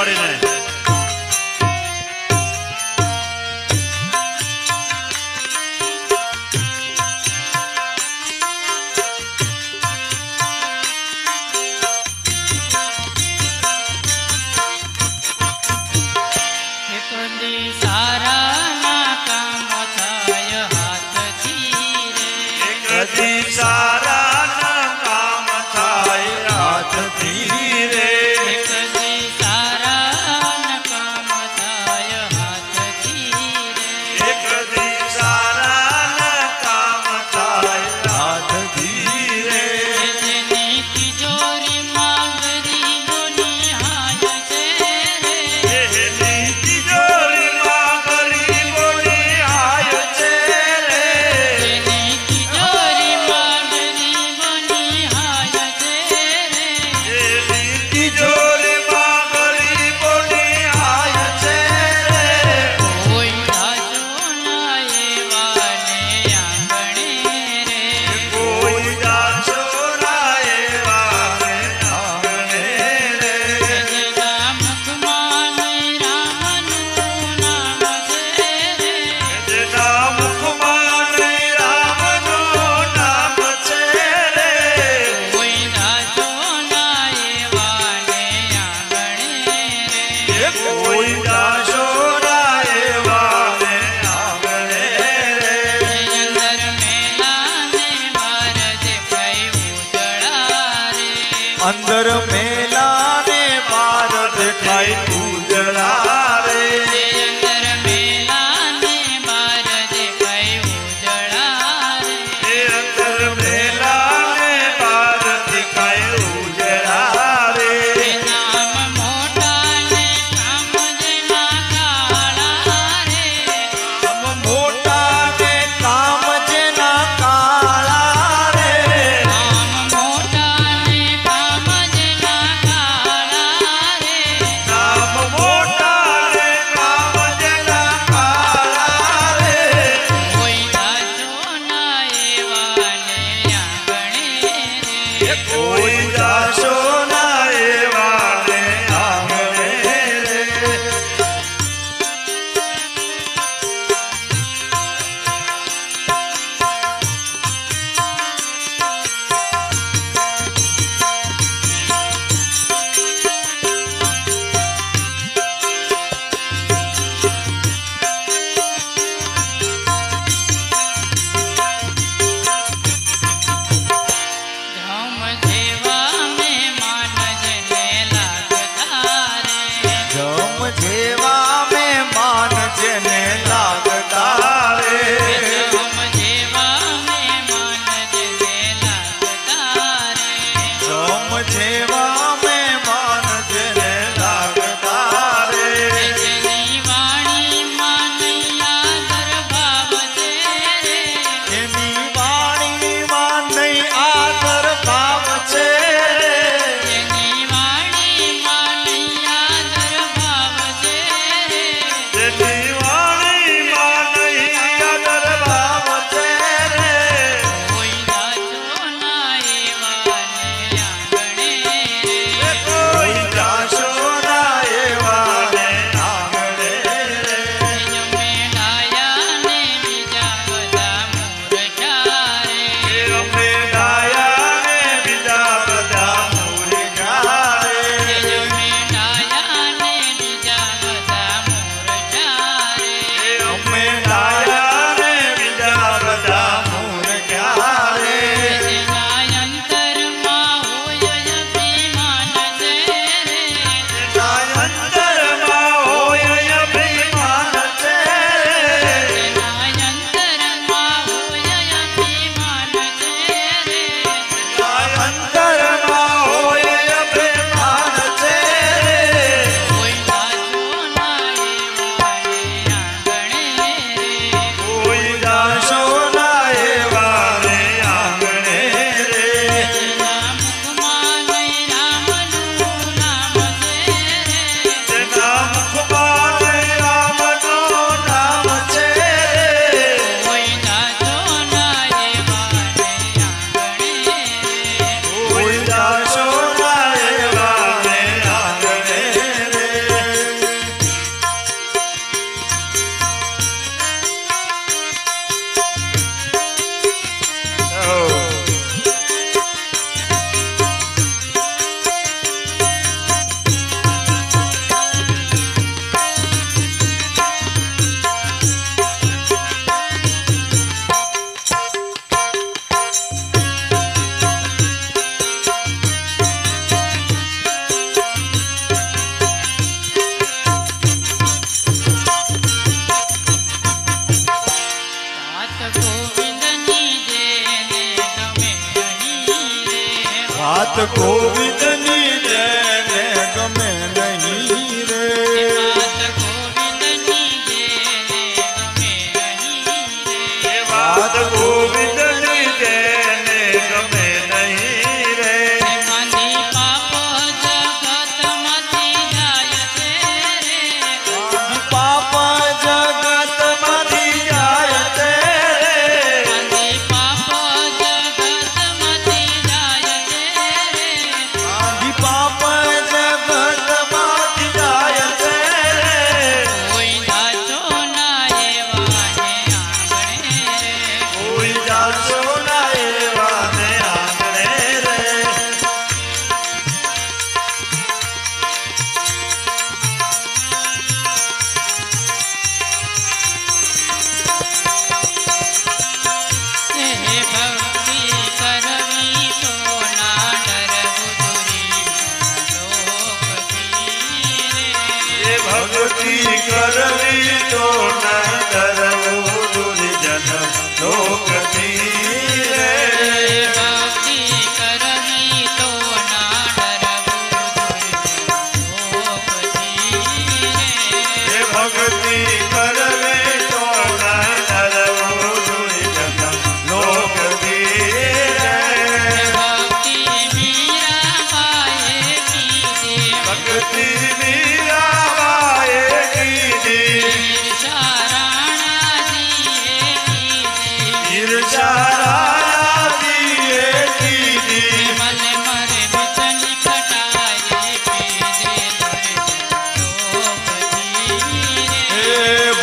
પાડીને અંદર મેલા ને બાર દેખાય Deva गोविंद ભક્તિ કરવી તો ન કરવું દુર્જન લોકથી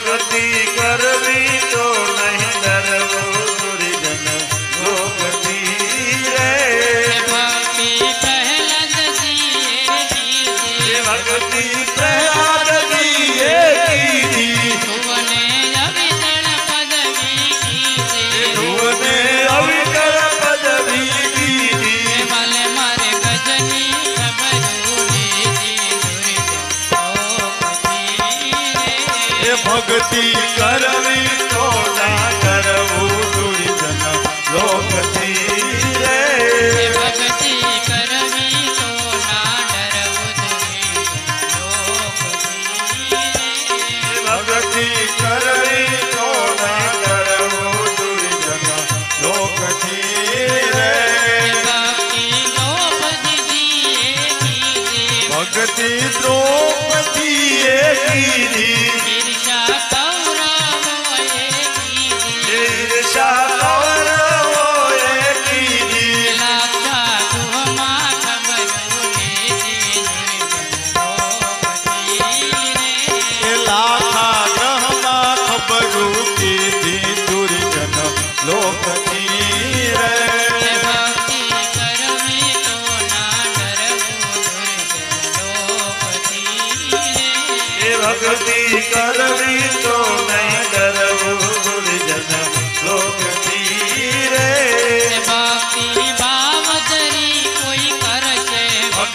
ભક્તિ કરવી તો નહીં. ભક્તિ કરવી તો ના કરવું દુર્જન. લોકથી ભક્તિ દ્રૌપદીએ કીધી.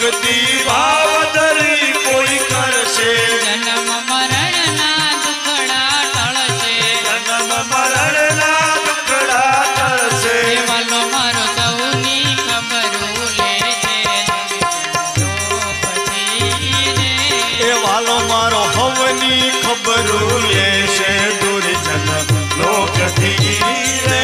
મુક્તિ ભાવ ધરી કોઈ કરશે. જન્મ મરણ ખબર લેજે. એ વાલો ખબર લેશે. દુર્જન લોક ધીરે